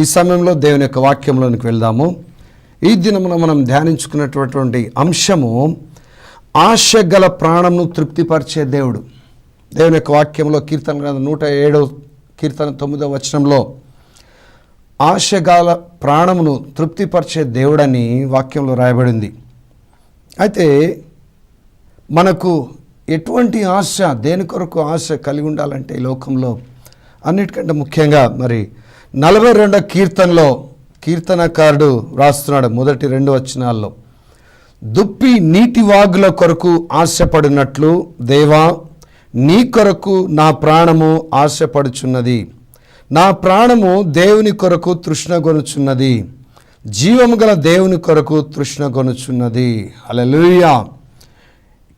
ఈ సమయంలో దేవుని యొక్క వాక్యంలోనికి వెళ్దాము. ఈ దినమున మనం ధ్యానించుకున్నటువంటి అంశము ఆశ గల ప్రాణంను తృప్తిపరిచే దేవుడు. దేవుని యొక్క వాక్యంలో కీర్తన గ్రంథం నూట ఏడవ కీర్తన తొమ్మిదవ వచనంలో ఆశగాల ప్రాణమును తృప్తిపరిచే దేవుడని వాక్యంలో రాయబడింది. అయితే మనకు ఎటువంటి ఆశ దేని కొరకు ఆశ కలిగి ఉండాలంటే ఈ లోకంలో? అన్నిటికంటే ముఖ్యంగా మరి నలభై రెండో కీర్తనలో కీర్తనకారుడు రాస్తున్నాడు మొదటి రెండు వచనాల్లో. దుప్పి నీటి వాగుల కొరకు ఆశపడినట్లు దేవా నీ కొరకు నా ప్రాణము ఆశపడుచున్నది. నా ప్రాణము దేవుని కొరకు తృష్ణగొనుచున్నది జీవము గల దేవుని కొరకు తృష్ణగొనుచున్నది అలలుయా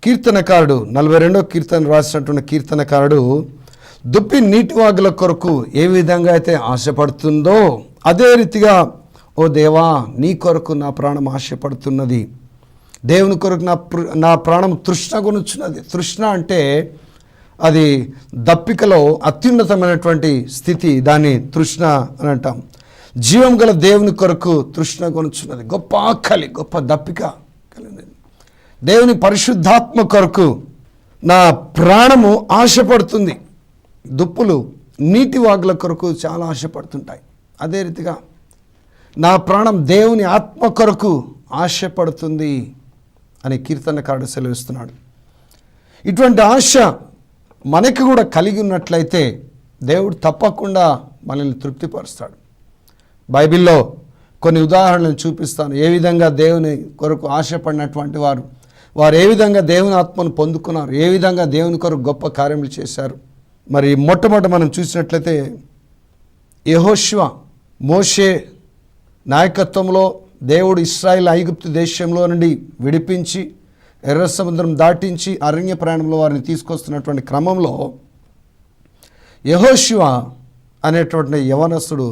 కీర్తనకారుడు నలభై రెండో కీర్తన రాసినటువంటి కీర్తనకారుడు దుప్పి నీటి వాగుల కొరకు ఏ విధంగా అయితే ఆశపడుతుందో అదే రీతిగా ఓ దేవా నీ కొరకు నా ప్రాణం ఆశపడుతున్నది. దేవుని కొరకు నా ప్ర- నా ప్రాణం తృష్ణ కొనుచున్నది తృష్ణ అంటే అది దప్పికలో అత్యున్నతమైనటువంటి స్థితి దాన్ని తృష్ణ అని అంటాం. జీవం గల దేవుని కొరకు తృష్ణ కొనుచున్నది గొప్ప ఆకలి గొప్ప దప్పిక కలిగినది. దేవుని పరిశుద్ధాత్మ కొరకు నా ప్రాణము ఆశపడుతుంది. దుప్పులు నీటి వాగుల కొరకు చాలా ఆశపడుతుంటాయి. అదే రీతిగా నా ప్రాణం దేవుని ఆత్మ కొరకు ఆశపడుతుంది అని కీర్తనకారుడు సెలవిస్తున్నాడు. ఇటువంటి ఆశ మనకి కూడా కలిగి ఉన్నట్లయితే దేవుడు తప్పకుండా మనల్ని తృప్తిపరుస్తాడు. బైబిల్లో కొన్ని ఉదాహరణలు చూపిస్తాను. ఏ విధంగా దేవుని కొరకు ఆశపడినటువంటి వారు వారు ఏ విధంగా దేవుని ఆత్మను పొందుకున్నారు ఏ విధంగా దేవుని కొరకు గొప్ప కార్యములు చేశారు మరి మొట్టమొదట మనం చూసినట్లయితే యహోశివ మోషే నాయకత్వంలో దేవుడు ఇస్రాయిల్ ఐగుప్తు దేశంలో నుండి విడిపించి ఎర్ర సముద్రం దాటించి అరణ్య ప్రయాణంలో వారిని తీసుకొస్తున్నటువంటి క్రమంలో యహోశివ అనేటువంటి యవనస్తుడు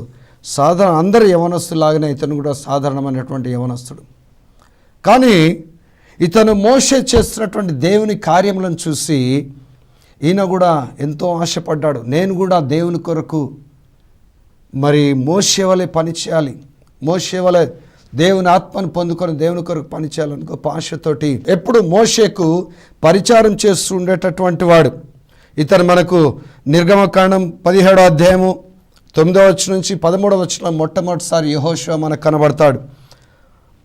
సాధారణ అందరి యవనస్తులాగానే ఇతను కూడా సాధారణమైనటువంటి యవనస్తుడు. కానీ ఇతను మోసే చేస్తున్నటువంటి దేవుని కార్యములను చూసి ఈయన కూడా ఎంతో ఆశపడ్డాడు. నేను కూడా దేవుని కొరకు మరి మోసేవలే వలె పని చేయాలి. వలె దేవుని ఆత్మను పొందుకొని దేవుని కొరకు పనిచేయాలని గొప్ప ఆశతోటి ఎప్పుడు మోషేకు పరిచారం చేస్తూ ఉండేటటువంటి వాడు. ఇతను మనకు నిర్గమకాండం పదిహేడో అధ్యాయము తొమ్మిదవ వచ్చి నుంచి పదమూడవ వచ్చిన మొట్టమొదటిసారి యహోశివ మనకు కనబడతాడు.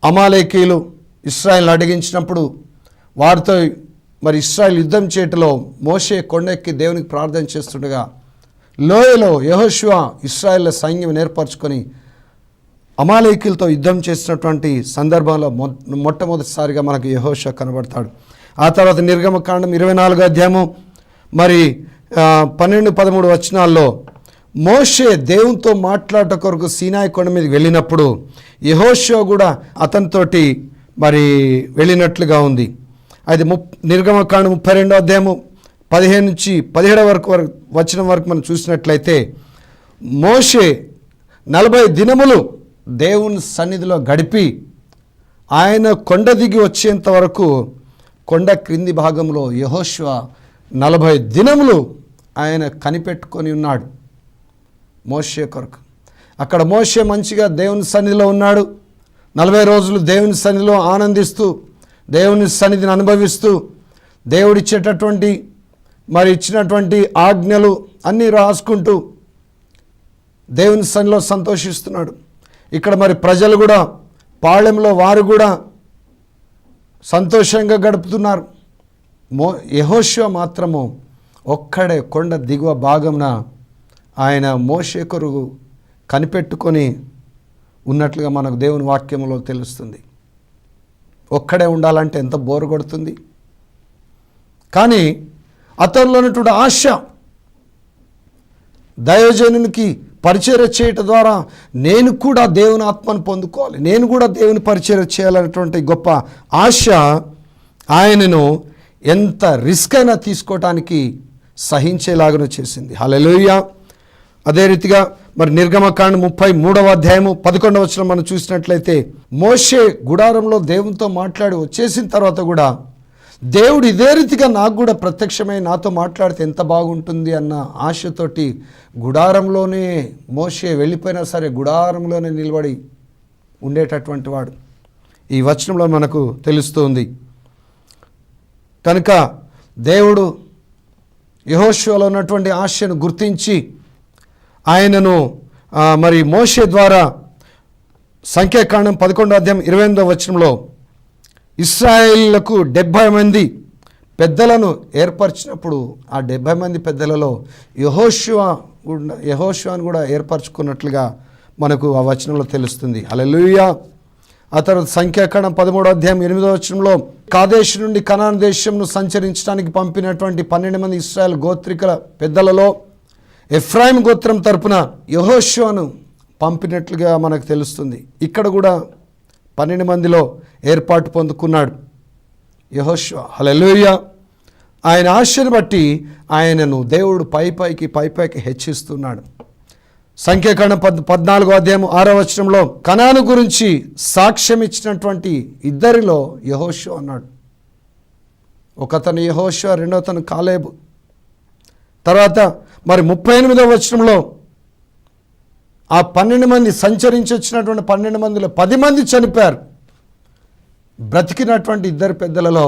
అమాలేకీలు ఇస్రాయల్ని అడిగించినప్పుడు వారితో మరి ఇస్రాయల్ యుద్ధం చేయటంలో మోషే కొండెక్కి దేవునికి ప్రార్థన చేస్తుండగా లోయలో యహోశివ ఇస్రాయల్ సైన్యం ఏర్పరచుకొని అమాలేకీలతో యుద్ధం చేసినటువంటి సందర్భంలో మొ మొట్టమొదటిసారిగా మనకు యహోష కనబడతాడు. ఆ తర్వాత నిర్గమకాండం ఇరవై నాలుగో అధ్యాయము మరి పన్నెండు పదమూడు వచనాల్లో మోషే దేవునితో మాట్లాడట కొరకు సీనాయి కొండ మీద వెళ్ళినప్పుడు యహోషో కూడా అతనితోటి మరి వెళ్ళినట్లుగా ఉంది. అది ముప్ నిర్గమకాండ ముప్పై రెండో అధ్యాయము పదిహేను నుంచి పదిహేడు వరకు వరకు వచ్చిన వరకు మనం చూసినట్లయితే మోషే నలభై దినములు దేవుని సన్నిధిలో గడిపి ఆయన కొండ దిగి వచ్చేంత వరకు కొండ క్రింది భాగంలో యహోశ్వ నలభై దినములు ఆయన కనిపెట్టుకొని ఉన్నాడు మోషే కొరకు. అక్కడ మోషే మంచిగా దేవుని సన్నిధిలో ఉన్నాడు. నలభై రోజులు దేవుని సన్నిధిలో ఆనందిస్తూ దేవుని సన్నిధిని అనుభవిస్తూ దేవుడిచ్చేటటువంటి మరి ఇచ్చినటువంటి ఆజ్ఞలు అన్నీ రాసుకుంటూ దేవుని సన్నిలో సంతోషిస్తున్నాడు. ఇక్కడ మరి ప్రజలు కూడా పాళెంలో వారు కూడా సంతోషంగా గడుపుతున్నారు. మో యహోశివ మాత్రము ఒక్కడే కొండ దిగువ భాగంన ఆయన మోషే కొరకు కనిపెట్టుకొని ఉన్నట్లుగా మనకు దేవుని వాక్యంలో తెలుస్తుంది. ఒక్కడే ఉండాలంటే ఎంత బోర్ కొడుతుంది? కానీ అతనిలో ఉన్నటువంటి ఆశ దయోజనునికి పరిచయ చేయటం ద్వారా నేను కూడా దేవుని ఆత్మను పొందుకోవాలి నేను కూడా దేవుని పరిచయ చేయాలనేటువంటి గొప్ప ఆశ ఆయనను ఎంత రిస్క్ అయినా తీసుకోవటానికి సహించేలాగా చేసింది. హల్లెలూయా. అదే రీతిగా మరి నిర్గమకాండ ముప్పై మూడవ అధ్యాయము పదకొండవ వచ్చిన మనం చూసినట్లయితే మోషే గుడారంలో దేవునితో మాట్లాడి వచ్చేసిన తర్వాత కూడా దేవుడు ఇదే రీతిగా నాకు కూడా ప్రత్యక్షమై నాతో మాట్లాడితే ఎంత బాగుంటుంది అన్న ఆశతోటి గుడారంలోనే మోసే వెళ్ళిపోయినా సరే గుడారంలోనే నిలబడి ఉండేటటువంటి వాడు. ఈ వచనంలో మనకు తెలుస్తుంది కనుక దేవుడు యహోశివలో ఉన్నటువంటి ఆశను గుర్తించి ఆయనను మరి మోషే ద్వారా సంఖ్యాకాండం పదకొండో అధ్యాయం ఇరవై ఎనిమిదో వచనంలో ఇస్రాయేళ్ళకు డెబ్భై మంది పెద్దలను ఏర్పరిచినప్పుడు ఆ డెబ్భై మంది పెద్దలలో యహోశివ కూడా యహోశివాను కూడా ఏర్పరచుకున్నట్లుగా మనకు ఆ వచనంలో తెలుస్తుంది. అలెలుయా ఆ తర్వాత సంఖ్యాకాండం పదమూడో అధ్యాయం ఎనిమిదో వచనంలో కాదేశ్ నుండి కనాన్ దేశంను సంచరించడానికి పంపినటువంటి పన్నెండు మంది ఇస్రాయల్ గోత్రికల పెద్దలలో ఎఫ్రాయిం గోత్రం తరపున యహోశివను పంపినట్లుగా మనకు తెలుస్తుంది. ఇక్కడ కూడా పన్నెండు మందిలో ఏర్పాటు పొందుకున్నాడు. యహోశివ హల్లెలూయా. ఆయన ఆశను బట్టి ఆయనను దేవుడు పై పైకి పై పైకి హెచ్చిస్తున్నాడు. సంఖ్యాకాండం పద్ పద్నాలుగో అధ్యాయం ఆరో వచనంలో కణాను గురించి సాక్ష్యం ఇచ్చినటువంటి ఇద్దరిలో యహోషు అన్నాడు ఒకతను యహోషు రెండో తను కాలేబు. తర్వాత మరి ముప్పై ఎనిమిదవ వచనంలో ఆ పన్నెండు మంది సంచరించి వచ్చినటువంటి పన్నెండు మందిలో పది మంది చనిపోయారు. బ్రతికినటువంటి ఇద్దరు పెద్దలలో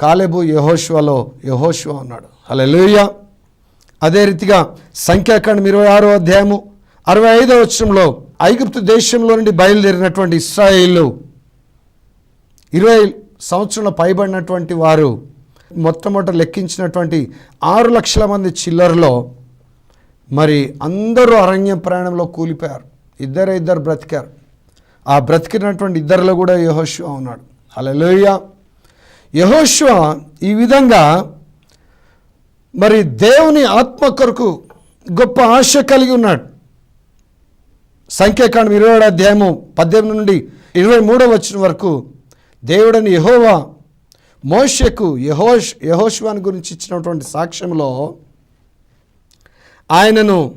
కాలేబు యహోష్వలో యహోష్వ ఉన్నాడు. హల్లెలూయా. అదే రీతిగా సంఖ్యాకాండం ఇరవై ఆరో అధ్యాయము అరవై ఐదో వచనంలో ఐగుప్తు దేశంలో నుండి బయలుదేరినటువంటి ఇస్రాయిల్ ఇరవై సంవత్సరంలో పైబడినటువంటి వారు మొట్టమొదట లెక్కించినటువంటి ఆరు లక్షల మంది చిల్లరలో మరి అందరూ అరణ్య ప్రయాణంలో కూలిపోయారు. ఇద్దరు ఇద్దరు బ్రతికారు. ఆ బ్రతికినటువంటి ఇద్దరిలో కూడా యహోశివ ఉన్నాడు. హల్లెలూయా. యహోశివ ఈ విధంగా మరి దేవుని ఆత్మ కొరకు గొప్ప ఆశ కలిగి ఉన్నాడు. సంఖ్యాకాండం ఇరవై ఏడు అధ్యాయము పద్దెనిమిది నుండి ఇరవై మూడో వచ్చిన వరకు దేవుడని యహోవా మోషకు యహోష్ యహోష్వాన్ గురించి ఇచ్చినటువంటి సాక్ష్యంలో ఆయనను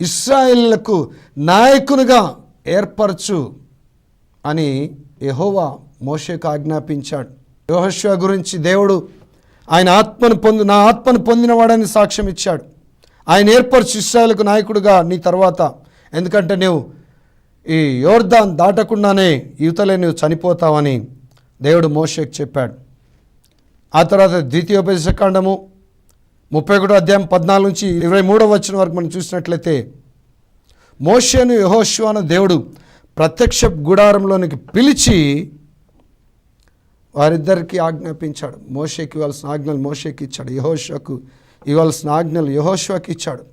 ఇస్రాయేళ్ళకు నాయకునిగా ఏర్పరచు అని యహోవా మోషకు ఆజ్ఞాపించాడు. యహోష్వ గురించి దేవుడు ఆయన ఆత్మను పొంది నా ఆత్మను పొందినవాడని సాక్ష్యం ఇచ్చాడు. ఆయన ఏర్పరచు ఇస్రాయేల్కు నాయకుడిగా నీ తర్వాత. ఎందుకంటే నువ్వు ఈ యోర్దాన్ దాటకుండానే యువతలే నువ్వు చనిపోతావని దేవుడు మోషకు చెప్పాడు. ఆ తర్వాత ద్వితీయోపదేశకాండము ముప్పై ఒకటో అధ్యాయం పద్నాలుగు నుంచి ఇరవై మూడో వచ్చిన వరకు మనం చూసినట్లయితే మోషేను యహోశివాను దేవుడు ప్రత్యక్ష గుడారంలోనికి పిలిచి వారిద్దరికి ఆజ్ఞాపించాడు. మోషేకి ఇవ్వాల్సిన ఆజ్ఞలు మోషేకి ఇచ్చాడు. యహోషకు ఇవ్వాల్సిన ఆజ్ఞలు యహోషువకి ఇచ్చాడు.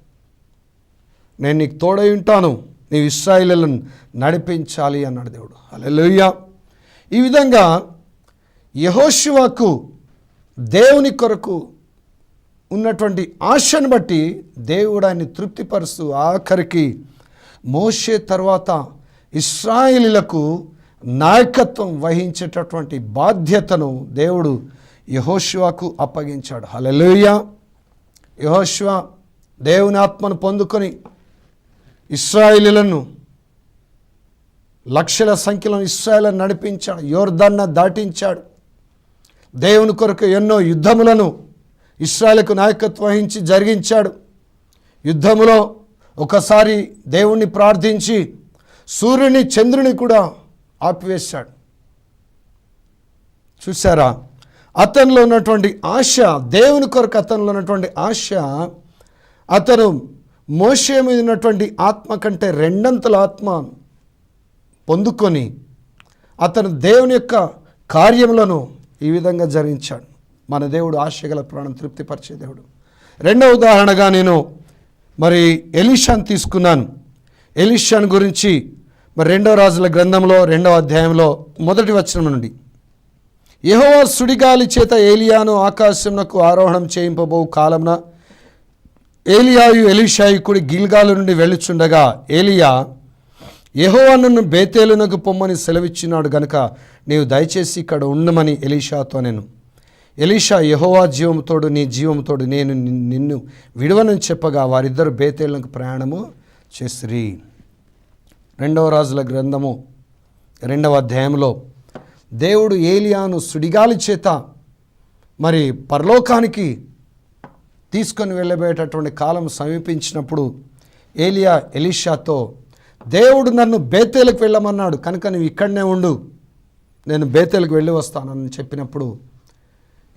నేను నీకు తోడై ఉంటాను నీవు ఇస్రాయిలను నడిపించాలి అన్నాడు దేవుడు. అలెలుయ్య ఈ విధంగా యహోశివాకు దేవుని కొరకు ఉన్నటువంటి ఆశను బట్టి దేవుడు ఆయన్ని తృప్తిపరుస్తూ ఆఖరికి మోషే తర్వాత ఇస్రాయిలీలకు నాయకత్వం వహించేటటువంటి బాధ్యతను దేవుడు యహోశివాకు అప్పగించాడు. హలలుయ యహోశివ దేవుని ఆత్మను పొందుకొని ఇస్రాయిలీలను లక్షల సంఖ్యలో ఇస్రాయలను నడిపించాడు యోర్దాన్న దాటించాడు. దేవుని కొరకు ఎన్నో యుద్ధములను ఇస్రాయలకు నాయకత్వం వహించి జరిగించాడు. యుద్ధములో ఒకసారి దేవుణ్ణి ప్రార్థించి సూర్యుని చంద్రుని కూడా ఆపివేశాడు. చూసారా అతనిలో ఉన్నటువంటి ఆశ దేవుని కొరకు అతనిలో ఉన్నటువంటి ఆశ అతను మోసే మీద ఉన్నటువంటి ఆత్మ కంటే రెండంతల ఆత్మ పొందుకొని అతను దేవుని యొక్క కార్యములను ఈ విధంగా జరిగించాడు. మన దేవుడు ఆశగల ప్రాణం తృప్తిపరిచే దేవుడు. రెండవ ఉదాహరణగా నేను మరి ఎలీషాను తీసుకున్నాను. ఎలిషాన్ గురించి మరి రెండవ రాజుల గ్రంథంలో రెండవ అధ్యాయంలో మొదటి వచనం నుండి. యహోవా సుడిగాలి చేత ఏలియాను ఆకాశంనకు ఆరోహణం చేయింపబో కాలంన ఏలియాయు ఎలిషాయు కుడి గిల్గాలు నుండి వెళ్ళుచుండగా ఏలియా యెహోవా నన్ను బేతేలునకు పొమ్మని సెలవిచ్చినాడు గనుక నీవు దయచేసి ఇక్కడ ఉండమని ఎలీషాతో నేను ఎలీషా యహోవా జీవముతోడు నీ జీవముతోడు నేను నిన్ను విడవనని చెప్పగా వారిద్దరు బేతేలునకు ప్రయాణము చేసిరి. రెండవ రాజుల గ్రంథము రెండవ అధ్యాయంలో దేవుడు ఏలియాను సుడిగాలి చేత మరి పరలోకానికి తీసుకొని వెళ్ళబోయేటటువంటి కాలం సమీపించినప్పుడు ఏలియా ఎలీషాతో దేవుడు నన్ను బేతేలకు వెళ్ళమన్నాడు. కనుక నువ్వు ఇక్కడనే ఉండు. నేను బేతేలకు వెళ్ళి వస్తానని చెప్పినప్పుడు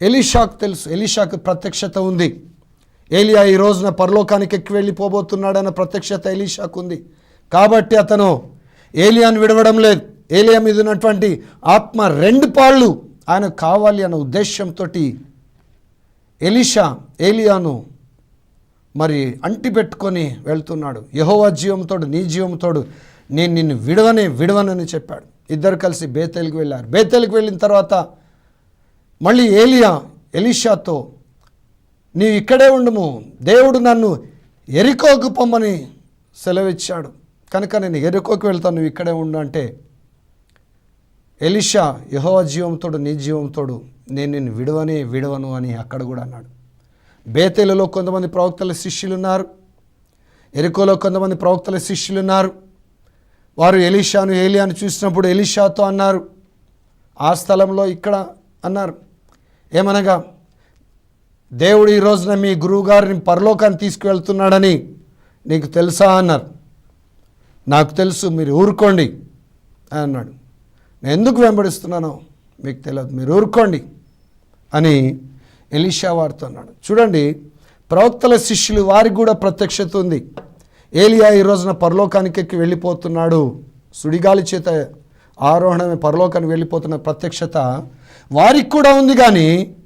ఎలీషాకు తెలుసు. ఎలీషాకు ప్రత్యక్షత ఉంది. ఏలియా ఈ రోజున పరలోకానికి ఎక్కి వెళ్ళిపోబోతున్నాడన్న ప్రత్యక్షత ఎలీషాకు ఉంది. కాబట్టి అతను ఏలియాను విడవడం లేదు. ఏలియా మీద ఉన్నటువంటి ఆత్మ రెండు పాళ్ళు ఆయన కావాలి అన్న ఉద్దేశంతో ఎలీషా ఏలియాను మరి అంటి పెట్టుకొని వెళ్తున్నాడు. యహోవా జీవంతోడు నీ జీవంతోడు నేను నిన్ను విడవనే విడవనని చెప్పాడు. ఇద్దరు కలిసి బేతేలకు వెళ్ళారు. బేతేలకు వెళ్ళిన తర్వాత మళ్ళీ ఏలియా ఎలీషాతో నీవు ఇక్కడే ఉండము. దేవుడు నన్ను ఎరికోకు పొమ్మని సెలవిచ్చాడు. కనుక నేను ఎరుకోకి వెళ్తాను నువ్వు ఇక్కడే ఉండు అంటే ఎలిషా యహోవ జీవంతోడు నీ జీవంతోడు నేను నిన్ను విడవనే విడవను అని అక్కడ కూడా అన్నాడు. బేతేలలో కొంతమంది ప్రవక్తల శిష్యులు ఉన్నారు ఎరుకోలో కొంతమంది ప్రవక్తల శిష్యులు ఉన్నారు వారు ఎలీషాను ఏలియాను చూసినప్పుడు ఎలీషాతో అన్నారు ఆ స్థలంలో ఇక్కడ అన్నారు. ఏమనగా దేవుడు ఈ రోజున మీ గురువుగారిని పరలోకాన్ని తీసుకువెళ్తున్నాడని నీకు తెలుసా అన్నారు. నాకు తెలుసు మీరు ఊరుకోండి అని అన్నాడు. నేను ఎందుకు వెంబడిస్తున్నానో మీకు తెలియదు మీరు ఊరుకోండి అని ఎలీషా వారితో అన్నాడు. చూడండి ప్రవక్తల శిష్యులు వారికి కూడా ప్రత్యక్షత ఉంది. ఏలియా ఈ రోజున పరలోకానికి ఎక్కి వెళ్ళిపోతున్నాడు. సుడిగాలి చేత ఆరోహణమే పరలోకానికి వెళ్ళిపోతున్న ప్రత్యక్షత వారికి కూడా ఉంది కానీ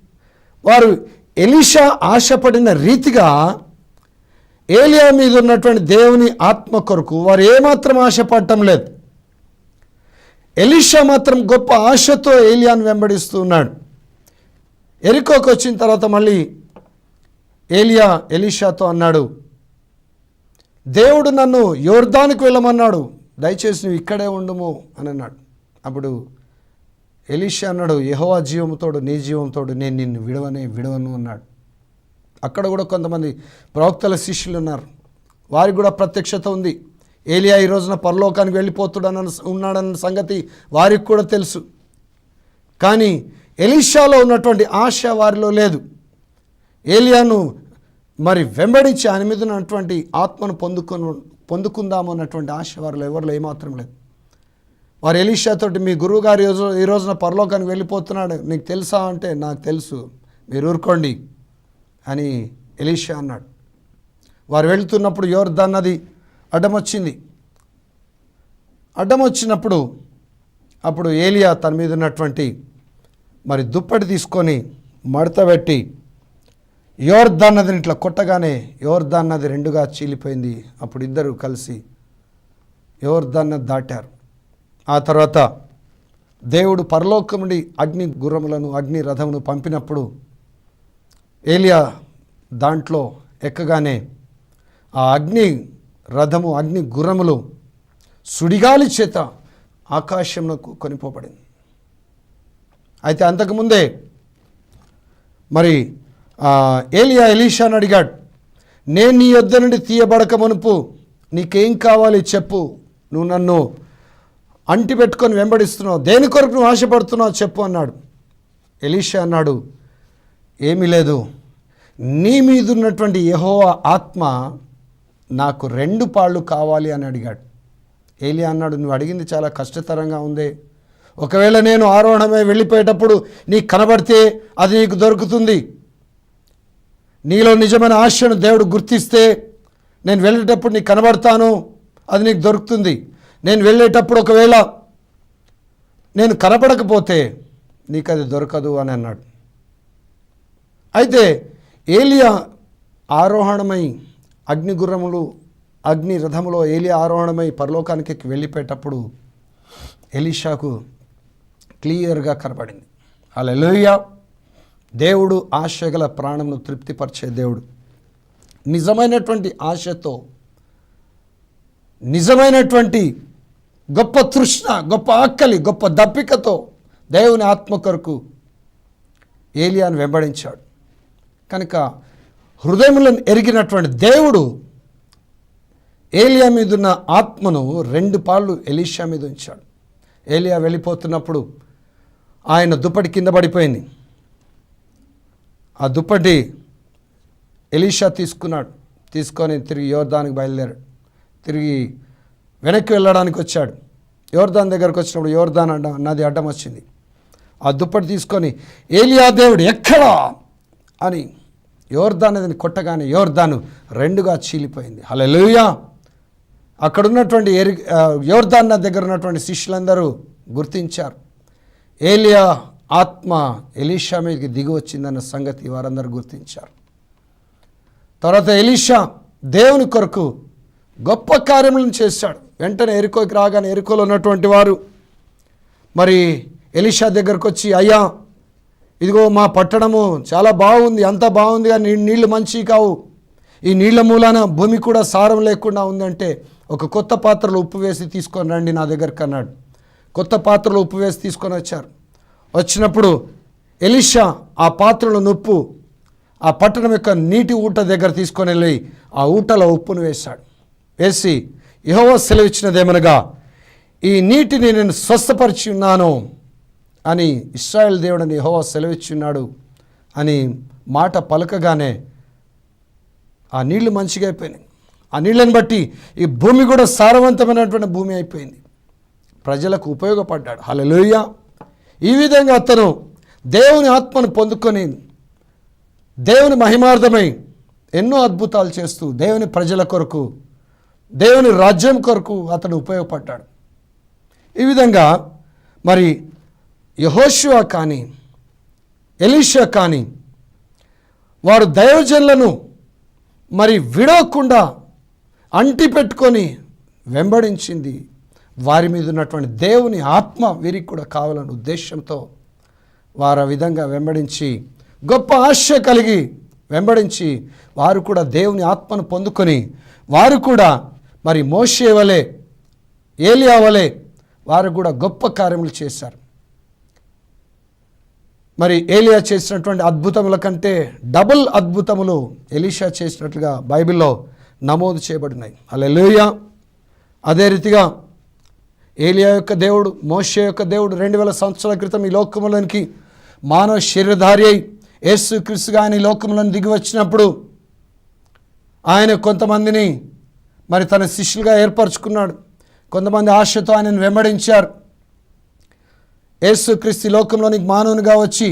వారు ఎలీషా ఆశపడిన రీతిగా ఏలియా మీద ఉన్నటువంటి దేవుని ఆత్మ కొరకు వారు ఏమాత్రం ఆశపడటం లేదు. ఎలీషా మాత్రం గొప్ప ఆశతో ఏలియాను వెంబడిస్తూ ఉన్నాడు. ఎరికోకి వచ్చిన తర్వాత మళ్ళీ ఏలియా ఎలీషాతో అన్నాడు దేవుడు నన్ను యోర్ధానికి వెళ్ళమన్నాడు దయచేసి నువ్వు ఇక్కడే ఉండుము అని అన్నాడు. అప్పుడు ఎలీషా అన్నాడు యహోవా జీవంతోడు నీ జీవంతోడు నేను నిన్ను విడవనే విడవను అన్నాడు. అక్కడ కూడా కొంతమంది ప్రవక్తల శిష్యులు ఉన్నారు. వారికి కూడా ప్రత్యక్షత ఉంది. ఏలియా ఈ రోజున పరలోకానికి వెళ్ళిపోతుడన్న ఉన్నాడన్న సంగతి వారికి కూడా తెలుసు. కానీ ఎలీషాలో ఉన్నటువంటి ఆశ వారిలో లేదు. ఏలియాను మరి వెంబడించి ఆయన మీద ఉన్నటువంటి ఆత్మను పొందుకొని పొందుకుందాము అన్నటువంటి ఆశ వారిలో ఎవరిలో ఏమాత్రం లేదు. వారు ఎలీషాతోటి మీ గురువు గారు రోజు ఈ రోజున పరలోకానికి వెళ్ళిపోతున్నాడు. నీకు తెలుసా అంటే నాకు తెలుసు. మీరు ఊరుకోండి అని ఎలీషా అన్నాడు. వారు వెళ్తున్నప్పుడు యోర్దాన్ నది అడ్డం వచ్చింది అప్పుడు ఏలియా తన మీద ఉన్నటువంటి మరి దుప్పటి తీసుకొని మడత పెట్టి యోర్దాన్ నదిని ఇట్లా కొట్టగానే యోర్దాన్ నది రెండుగా చీలిపోయింది. అప్పుడు ఇద్దరు కలిసి యోర్దాన్ నది దాటారు. ఆ తర్వాత దేవుడు పరలోకం నుండి అగ్ని గుర్రములను అగ్ని రథమును పంపినప్పుడు ఏలియా దాంట్లో ఎక్కగానే ఆ అగ్ని రథము అగ్ని గుర్రములు సుడిగాలి చేత ఆకాశంలో కొనిపోబడింది. అయితే అంతకుముందే మరి ఏలియా ఏలియా అని అడిగాడు నేను నీ యొద్ద నుండి తీయబడక మునుపు నీకేం కావాలి చెప్పు. నువ్వు నన్ను అంటి పెట్టుకొని వెంబడిస్తున్నావు. దేని కొరకు నువ్వు ఆశపడుతున్నావు చెప్పు అన్నాడు. ఎలీషా అన్నాడు ఏమీ లేదు. నీ మీద ఉన్నటువంటి యెహోవా ఆత్మ నాకు రెండు పాళ్ళు కావాలి అని అడిగాడు. ఏలియా అన్నాడు నువ్వు అడిగింది చాలా కష్టతరంగా ఉంది. ఒకవేళ నేను ఆరోహణమై వెళ్ళిపోయేటప్పుడు నీకు కనబడితే అది నీకు దొరుకుతుంది. నీలో నిజమైన ఆశను దేవుడు గుర్తిస్తే నేను వెళ్ళేటప్పుడు నీకు కనబడతాను అది నీకు దొరుకుతుంది. నేను వెళ్ళేటప్పుడు ఒకవేళ నేను కనపడకపోతే నీకు అది దొరకదు అని అన్నాడు. అయితే ఏలియా ఆరోహణమై అగ్ని గుర్రములు అగ్ని రథములో ఏలియా ఆరోహణమై పరలోకానికి వెళ్ళిపోయేటప్పుడు ఎలీషాకు క్లియర్గా కనబడింది. అలా దేవుడు ఆశగల ప్రాణమును తృప్తిపరిచే దేవుడు. నిజమైనటువంటి ఆశతో నిజమైనటువంటి గొప్ప తృష్ణ గొప్ప ఆకలి గొప్ప దప్పికతో దేవుని ఆత్మ కొరకు ఏలియాను వెంబడించాడు. కనుక హృదయములను ఎరిగినటువంటి దేవుడు ఏలియా మీద ఉన్న ఆత్మను రెండు పాళ్ళు ఎలీషా మీద ఉంచాడు. ఏలియా వెళ్ళిపోతున్నప్పుడు ఆయన దుప్పటి కింద పడిపోయింది. ఆ దుప్పటి ఎలీషా తీసుకున్నాడు. తీసుకొని తిరిగి యోర్దానికి బయలుదేరాడు. తిరిగి వెనక్కి వెళ్ళడానికి వచ్చాడు. యోర్దాన్ దగ్గరకు వచ్చినప్పుడు యోర్దాన్ అడ్డం నది అడ్డం వచ్చింది. ఆ దుప్పటి తీసుకొని ఏలియా దేవుడు ఎక్కడా? అని యోర్దాన్ నదిని కొట్టగానే యోర్దాను రెండుగా చీలిపోయింది. హల్లెలూయా! అక్కడ ఉన్నటువంటి ఎరి ఆ, యోర్దాన్ నది దగ్గర ఉన్నటువంటి శిష్యులందరూ గుర్తించారు. ఏలియా ఆత్మ ఎలీషా మీదకి దిగి వచ్చిందన్న సంగతి వారందరూ గుర్తించారు. తర్వాత ఎలీషా దేవుని కొరకు గొప్ప కార్యములను చేశాడు. వెంటనే ఎరుకోకి రాగానే ఎరుకోలో ఉన్నటువంటి వారు మరి ఎలీషా దగ్గరకు వచ్చి అయ్యా ఇదిగో మా పట్టణము చాలా బాగుంది అంత బాగుంది కానీ నీళ్ళు మంచి కావు. ఈ నీళ్ళ మూలాన భూమి కూడా సారం లేకుండా ఉందంటే ఒక కొత్త పాత్రలో ఉప్పు వేసి తీసుకొని రండి నా దగ్గరకు అన్నాడు కొత్త పాత్రలో ఉప్పు వేసి తీసుకొని వచ్చారు. వచ్చినప్పుడు ఎలిషా ఆ పాత్రలో నొప్పు ఆ పట్టణం యొక్క నీటి ఊట దగ్గర తీసుకొని వెళ్ళి ఆ ఊటలో ఉప్పును వేశాడు. వేసి యహోవ సెలవిచ్చినదేమనగా ఈ నీటిని నేను స్వస్థపరిచి ఉన్నాను అని ఇస్రాయల్ దేవుడని యెహోవా సెలవిచ్చున్నాడు అని మాట పలకగానే ఆ నీళ్ళు మంచిగా అయిపోయినాయి ఆ నీళ్ళని బట్టి ఈ భూమి కూడా సారవంతమైనటువంటి భూమి అయిపోయింది. ప్రజలకు ఉపయోగపడ్డాడు. హలలోయ ఈ విధంగా అతను దేవుని ఆత్మను పొందుకొని దేవుని మహిమార్థమై ఎన్నో అద్భుతాలు చేస్తూ దేవుని ప్రజల కొరకు దేవుని రాజ్యం కొరకు అతను ఉపయోగపడ్డాడు. ఈ విధంగా మరి యహోషువ కానీ ఎలీషా కానీ వారు దైవజనులను మరి విడవకుండా అంటి పెట్టుకొని వెంబడించింది వారి మీద ఉన్నటువంటి దేవుని ఆత్మ వీరికి కూడా కావాలనే ఉద్దేశంతో వారు ఆ విధంగా వెంబడించి గొప్ప ఆశ కలిగి వెంబడించి వారు కూడా దేవుని ఆత్మను పొందుకొని వారు కూడా మరి మోషే వలె ఏలియా వారు కూడా గొప్ప కార్యములు చేశారు. మరి ఏలియా చేసినటువంటి అద్భుతముల కంటే డబుల్ అద్భుతములు ఎలీషా చేసినట్లుగా బైబిల్లో నమోదు చేయబడినాయి. అలెలుయ అదే రీతిగా ఏలియా యొక్క దేవుడు మోషే యొక్క దేవుడు రెండు వేల సంవత్సరాల క్రితం ఈ లోకంలోనికి మానవ శరీరధారి అయి యేసు క్రీస్తుగా ఆయన ఈ లోకములను దిగి వచ్చినప్పుడు ఆయన కొంతమందిని మరి తన శిష్యులుగా ఏర్పరచుకున్నాడు. కొంతమంది ఆశతో ఆయనను వెంబడించారు. యేసుక్రీస్తు ఈ లోకంలోనికి మానవునిగా వచ్చి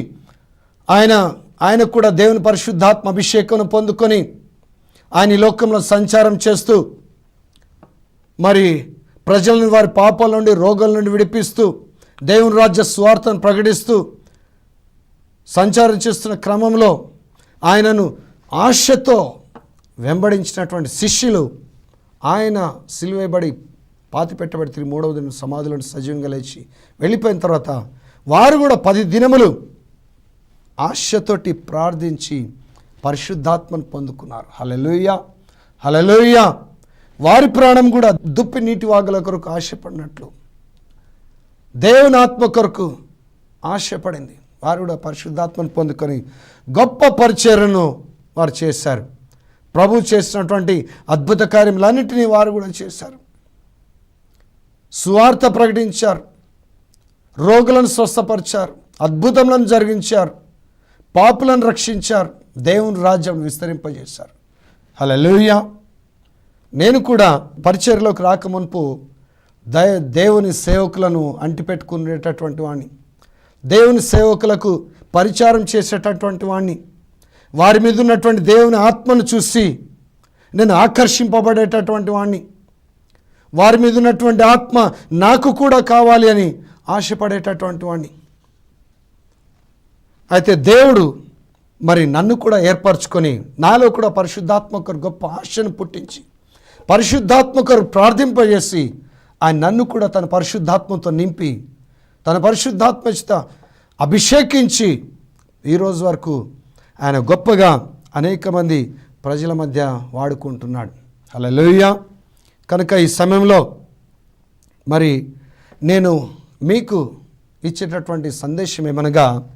ఆయన ఆయనకు కూడా దేవుని పరిశుద్ధాత్మ అభిషేకం పొందుకొని ఆయన లోకంలో సంచారం చేస్తూ మరి ప్రజలను వారి పాపాల నుండి రోగాల నుండి విడిపిస్తూ దేవుని రాజ్య స్వార్థను ప్రకటిస్తూ సంచారం చేస్తున్న క్రమంలో ఆయనను ఆశతో వెంబడించినటువంటి శిష్యులు ఆయన సిలువేబడి పాతి పెట్టబడి తిరిగి మూడవ దిన సమాధులను సజీవంగా లేచి వెళ్ళిపోయిన తర్వాత వారు కూడా పది దినములు ఆశతోటి ప్రార్థించి పరిశుద్ధాత్మను పొందుకున్నారు. హలలోయ హలలోయ వారి ప్రాణం కూడా దుప్పి నీటి వాగుల కొరకు ఆశపడినట్లు. దేవునాత్మ కొరకు ఆశపడింది. వారు కూడా పరిశుద్ధాత్మను పొందుకొని గొప్ప పరిచయను వారు చేశారు. ప్రభు చేసినటువంటి అద్భుత కార్యములన్నింటినీ వారు కూడా చేశారు. సువార్త ప్రకటించారు. రోగులను స్వస్థపరిచారు. అద్భుతములను జరిగించారు. పాపులను రక్షించారు. దేవుని రాజ్యం విస్తరింపజేశారు. హల్లెలూయా. నేను కూడా పరిచర్లోకి రాకమునుపు దయ దేవుని సేవకులను అంటిపెట్టుకునేటటువంటి వాడిని దేవుని సేవకులకు పరిచారం చేసేటటువంటి వాడిని వారి మీద ఉన్నటువంటి దేవుని ఆత్మను చూసి నేను ఆకర్షింపబడేటటువంటి వాడిని వారి మీద ఉన్నటువంటి ఆత్మ నాకు కూడా కావాలి అని ఆశపడేటటువంటి వాడిని అయితే దేవుడు మరి నన్ను కూడా ఏర్పరచుకొని నాలో కూడా పరిశుద్ధాత్మకరు గొప్ప ఆశను పుట్టించి పరిశుద్ధాత్మకరు ప్రార్థింపజేసి ఆయన నన్ను కూడా తన పరిశుద్ధాత్మతో నింపి తన పరిశుద్ధాత్మ చేత అభిషేకించి ఈరోజు వరకు ఆయన గొప్పగా అనేక మంది ప్రజల మధ్య వాడుకుంటున్నాడు. అలా కనుక ఈ సమయంలో మరి నేను మీకు ఇచ్చేటటువంటి సందేశం ఏమనగా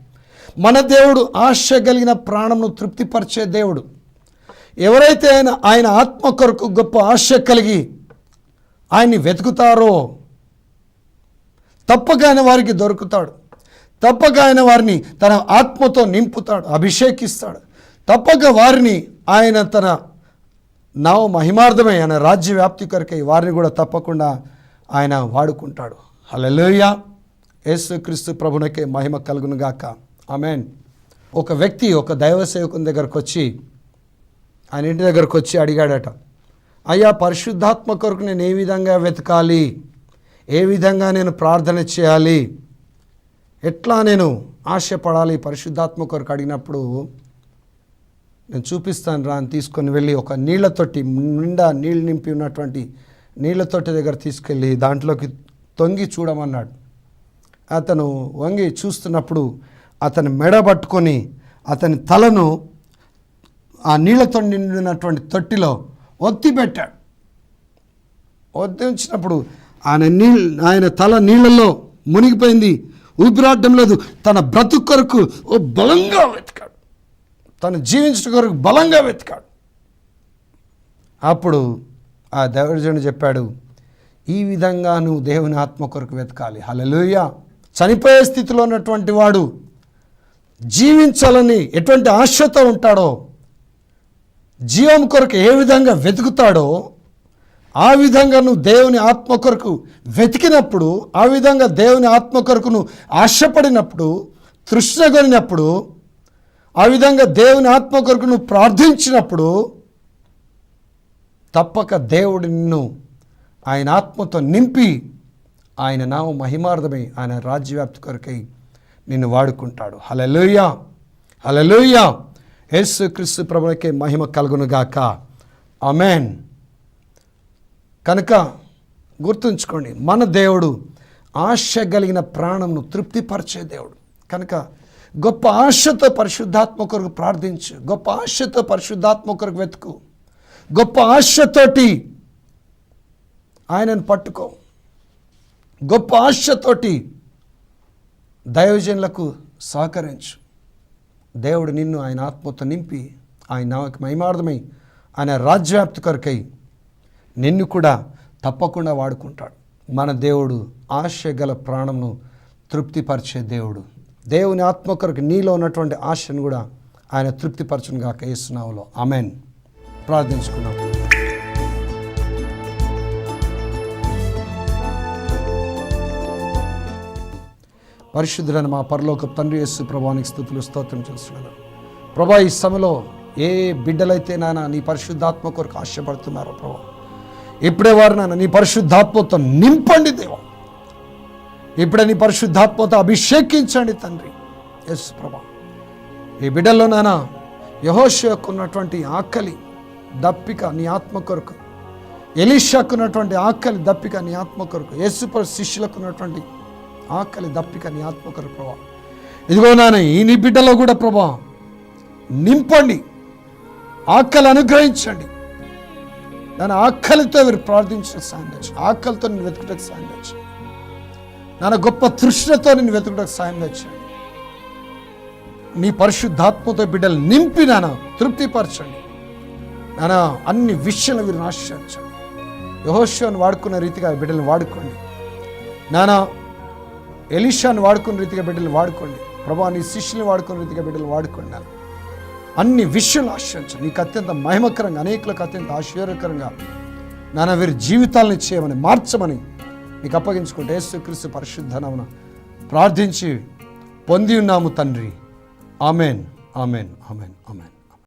మన దేవుడు ఆశ కలిగిన ప్రాణంను తృప్తిపరిచే దేవుడు. ఎవరైతే ఆయన ఆయన ఆత్మ కొరకు గొప్ప ఆశ కలిగి ఆయన్ని వెతుకుతారో తప్పక ఆయన వారికి దొరుకుతాడు. తప్పక ఆయన వారిని తన ఆత్మతో నింపుతాడు అభిషేకిస్తాడు. తప్పక వారిని ఆయన తన నావ మహిమార్థమే ఆయన రాజ్య వ్యాప్తి కొరకై వారిని కూడా తప్పకుండా ఆయన వాడుకుంటాడు. హల్లెలూయా. యేసుక్రీస్తు ప్రభునకే మహిమ కలుగునుగాక. ఆమెన్. ఒక వ్యక్తి ఒక దైవ సేవకుని దగ్గరకు వచ్చి ఆయన ఇంటి దగ్గరకు వచ్చి అడిగాడట అయ్యా పరిశుద్ధాత్మ కొరకు నేను ఏ విధంగా వెతకాలి? ఏ విధంగా నేను ప్రార్థన చేయాలి? ఎట్లా నేను ఆశపడాలి? పరిశుద్ధాత్మ కొరకు అడిగినప్పుడు నేను చూపిస్తాను రా అని తీసుకొని వెళ్ళి ఒక నీళ్ళతోటి నిండా నీళ్ళు నింపి ఉన్నటువంటి నీళ్ళ తొట్టి దగ్గర తీసుకెళ్ళి దాంట్లోకి తొంగి చూడమన్నాడు. అతను వంగి చూస్తున్నప్పుడు అతని మెడ పట్టుకొని అతని తలను ఆ నీళ్ళతో నిండినటువంటి తొట్టిలో ఒత్తి పెట్టాడు. ఒత్తి ఉంచినప్పుడు ఆయన నీళ్ళ ఆయన తల నీళ్ళల్లో మునిగిపోయింది. ఊపిరాడడం లేదు. తన బ్రతుకు కొరకు ఓ బలంగా వెతికాడు. తను జీవించడం కొరకు బలంగా వెతికాడు. అప్పుడు ఆ దైవజనుడు చెప్పాడు ఈ విధంగా నువ్వు దేవుని ఆత్మ కొరకు వెతకాలి. హలలుయ చనిపోయే స్థితిలో ఉన్నటువంటి వాడు జీవించాలని ఎటువంటి ఆశతో ఉంటాడో జీవం కొరకు ఏ విధంగా వెతుకుతాడో ఆ విధంగా నువ్వు దేవుని ఆత్మ కొరకు వెతికినప్పుడు ఆ విధంగా దేవుని ఆత్మ కొరకు నువ్వు ఆశపడినప్పుడు తృష్ణగొనినప్పుడు ఆ విధంగా దేవుని ఆత్మ కొరకు నువ్వు ప్రార్థించినప్పుడు తప్పక దేవుడు నిన్ను ఆయన ఆత్మతో నింపి ఆయన నామ మహిమార్థమై ఆయన రాజ్యవ్యాప్తి కొరకై నిన్ను వాడుకుంటాడు. హలలోయ హలలుయా యేసు క్రీస్తు ప్రభులకే మహిమ కలుగునుగాక. అమెన్ కనుక గుర్తుంచుకోండి మన దేవుడు ఆశ కలిగిన ప్రాణంను తృప్తిపరిచే దేవుడు. కనుక గొప్ప ఆశతో పరిశుద్ధాత్మ కొరకు ప్రార్థించు గొప్ప ఆశతో పరిశుద్ధాత్మ కొరకు వెతుకు. గొప్ప ఆశతోటి ఆయనను పట్టుకో. గొప్ప ఆశతోటి దైవజనులకు సహకరించు. దేవుడు నిన్ను ఆయన ఆత్మతో నింపి ఆయన నామకి మహిమార్థమై ఆయన రాజ్యవ్యాప్తి కొరకై నిన్ను కూడా తప్పకుండా వాడుకుంటాడు. మన దేవుడు ఆశ గల ప్రాణమును తృప్తిపరిచే దేవుడు. దేవుని ఆత్మ కొరకు నీలో ఉన్నటువంటి ఆశను కూడా ఆయన తృప్తిపరచును గాక వేస్తున్నావులో అమెన్ ప్రార్థించుకున్నాం పరిశుద్ధుడైన మా పరలోక తండ్రి యేసు ప్రభానికి స్థుతులు స్తోత్రం చేస్తున్నాను. ప్రభా ఈ సమయంలో ఏ బిడ్డలైతే నాన్న నీ పరిశుద్ధాత్మ కొరకు ఆశపడుతున్నారో ప్రభా ఇప్పుడే వారు నాన్న నీ పరిశుద్ధాత్మతో నింపండి దేవా. ఇప్పుడే నీ పరిశుద్ధాత్మతో అభిషేకించండి తండ్రి ఎస్ ప్రభా. ఈ బిడ్డల్లో నానా యహోషకు ఉన్నటువంటి ఆకలి దప్పిక నీ ఆత్మ కొరకు ఎలీషాకు ఉన్నటువంటి ఆకలి దప్పిక నీ ఆత్మ కొరకు యేసుపర శిష్యులకు ఉన్నటువంటి ఆకలి దప్పిక నీ ఆత్మకర ప్రభా. ఇదిగో నాన్న ఈ నీ బిడ్డలో కూడా ప్రభా నింపండి. ఆకలి అనుగ్రహించండి. నన్ను ఆకలితో వీరు ప్రార్థించిన సాయం తెచ్చు ఆకలితో నేను వెతుకుటకు సాయం తెచ్చు నాన్న గొప్ప తృష్ణతో నేను వెతుకుటకు సాయం తెచ్చండి నీ పరిశుద్ధాత్మతో బిడ్డలు నింపి నాన్న తృప్తిపరచండి. నాన్న అన్ని విషయాలు వీరిని ఆశ్రయించండి. యహోషాను వాడుకున్న రీతిగా బిడ్డలను వాడుకోండి. నానా ఎలిషాను వాడుకున్న రీతిగా బిడ్డలు వాడుకోండి. ప్రభా నీ శిష్యుని వాడుకున్న రీతిగా బిడ్డలు వాడుకోండి. అన్ని విషయాలు ఆశ్రయించండి. నీకు అత్యంత మహిమకరంగా అనేకులకు అత్యంత ఆశ్చర్యకరంగా నానా వీరి జీవితాలను చేయమని మార్చమని నీకు అప్పగించుకుంటే యేసుక్రీస్తు పరిశుద్ధనమున ప్రార్థించి పొంది ఉన్నాము తండ్రి. Amen amen amen amen.